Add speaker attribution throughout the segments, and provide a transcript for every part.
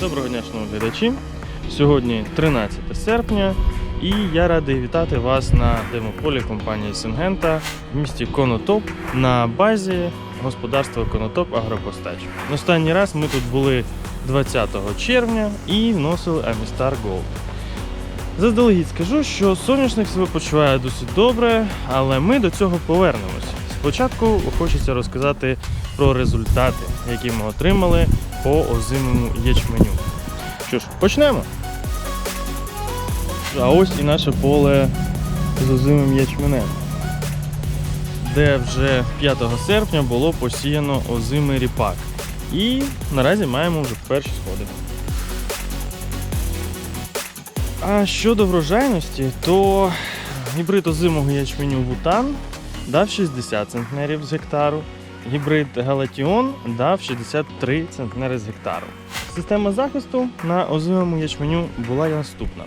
Speaker 1: Доброго дня, шановні глядачі. Сьогодні 13 серпня, і я радий вітати вас на демополі компанії Сингента в місті Конотоп на базі господарства Конотоп Агропостач. Останній раз ми тут були 20 червня і вносили Амістар Gold. Заздалегідь скажу, що соняшник себе почуває досить добре, але ми до цього повернемось. Спочатку хочеться розказати про результати, які ми отримали по озимому ячменю. Що ж, почнемо. А ось і наше поле з озимим ячменем, де вже 5 серпня було посіяно озимий ріпак. І наразі маємо вже перші сходи. А щодо врожайності, то гібрид озимого ячменю Вутан дав 60 центнерів з гектару, гібрид Галатіон дав 63 центнери з гектару. Система захисту на озимому ячменю була і наступна.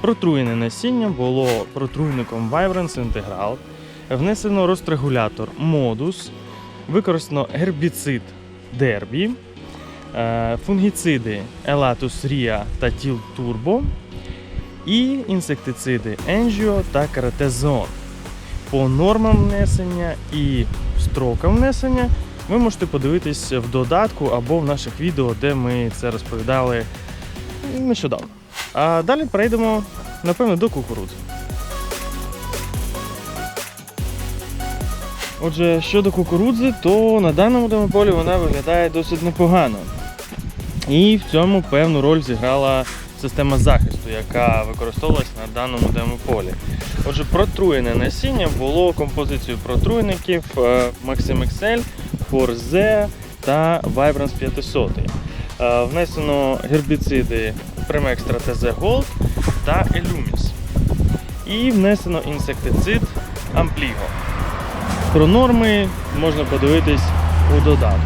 Speaker 1: Протруєне насіння було протруйником Vibrance Integral, внесено розрегулятор Modus, використано гербіцид е, фунгіциди Elatus Ria та Til Turbo і інсектициди Angio та Каратезон. По нормам внесення і строкам внесення ви можете подивитись в додатку або в наших відео, де ми це розповідали нещодавно. А далі перейдемо, напевно, до кукурудзи. Отже, щодо кукурудзи, то на даному демополі вона виглядає досить непогано. І в цьому певну роль зіграла система захисту, яка використовувалась на даному демополі. Отже, протруєне насіння було композицією протруйників Maxim XL, Forze та Vibrance 500. Е, Внесено гербіциди Premextra TZ Gold та Elumis. І внесено інсектицид Ampligo. Про норми можна подивитись у додатку.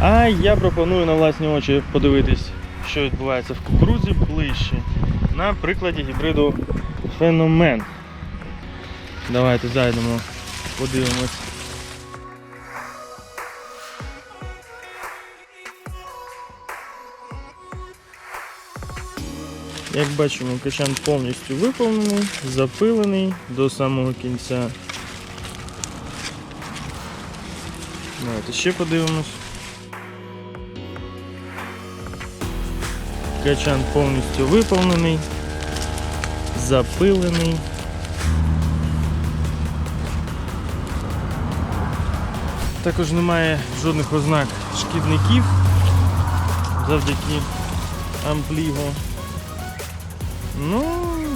Speaker 1: А я пропоную на власні очі подивитись, що відбувається в кукурудзі ближче на прикладі гібриду Феномен. Давайте зайдемо, подивимось. Як бачимо, качан повністю виповнений, запилений до самого кінця. Давайте ще подивимось. Качан повністю виповнений, запилений. Також немає жодних ознак шкідників завдяки ампліго. Ну,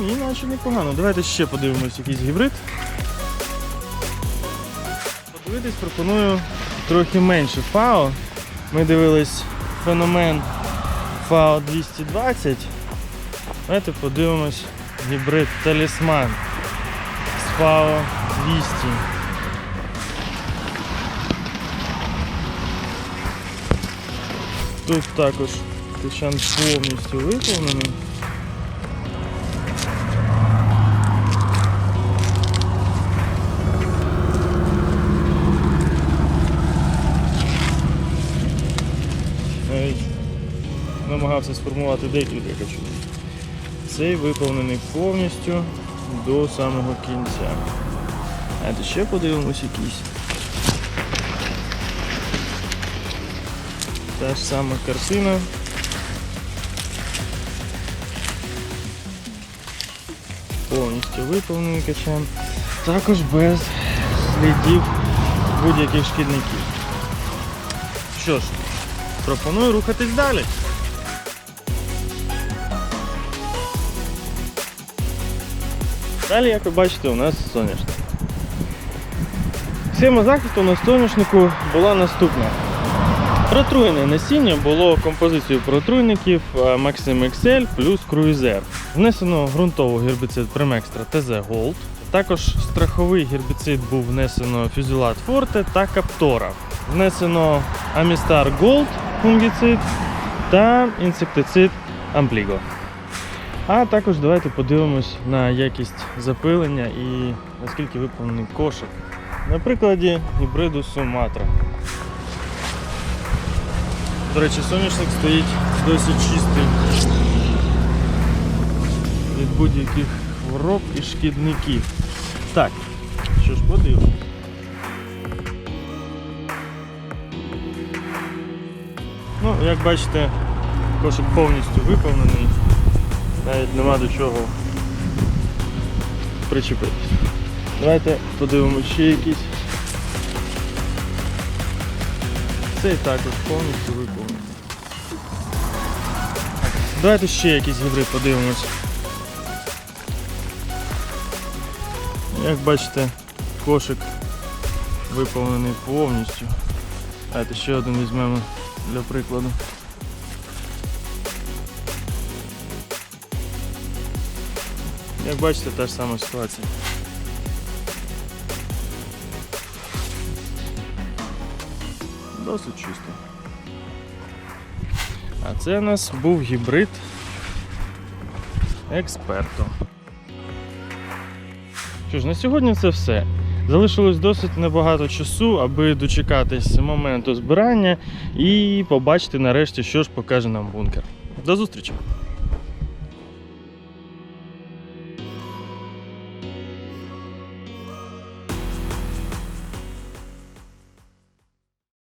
Speaker 1: і наче непогано. Давайте ще подивимось якийсь гібрид. Подивитись пропоную трохи менше ФАО. Ми дивились феномен ФАО 220. Давайте подивимось гібрид талісман з ФАО 200. Тут також качан повністю виповнений. Намагався сформувати декілька качанів. Цей виповнений повністю до самого кінця. Давайте ще подивимось якийсь. Та ж сама картина. Повністю виповнений качан. Також без слідів будь-яких шкідників. Що ж, пропоную рухатись далі. Далі, як ви бачите, у нас соняшник. Схема захисту на соняшнику була наступна. Протруєне насіння було композицією протруйників е, Maxim XL плюс Cruiser. Внесено ґрунтовий гербіцид Premextra TZ Gold. Також страховий гербіцид був внесено Fusilat Forte та Captora. Внесено Amistar Gold фунгіцид та інсектицид Ampligo. А також давайте подивимось на якість запилення і наскільки виповнений кошик. На прикладі гібриду Sumatra. До речі, соняшник стоїть досить чистий від будь-яких хвороб і шкідників. Так, що ж подивимось. Ну, як бачите, кошик повністю виповнений. Навіть нема до чого причепитись. Давайте подивимося ще якісь. Цей також повністю виповнений. Давайте ще якийсь гібрид подивимось. Як бачите, кошик виповнений повністю. Давайте ще один візьмемо для прикладу. Як бачите, та ж сама ситуація. Досить чисто. А це у нас був гібрид експерто. Що ж, на сьогодні це все. Залишилось досить небагато часу, аби дочекатись моменту збирання і побачити нарешті, що ж покаже нам бункер. До зустрічі!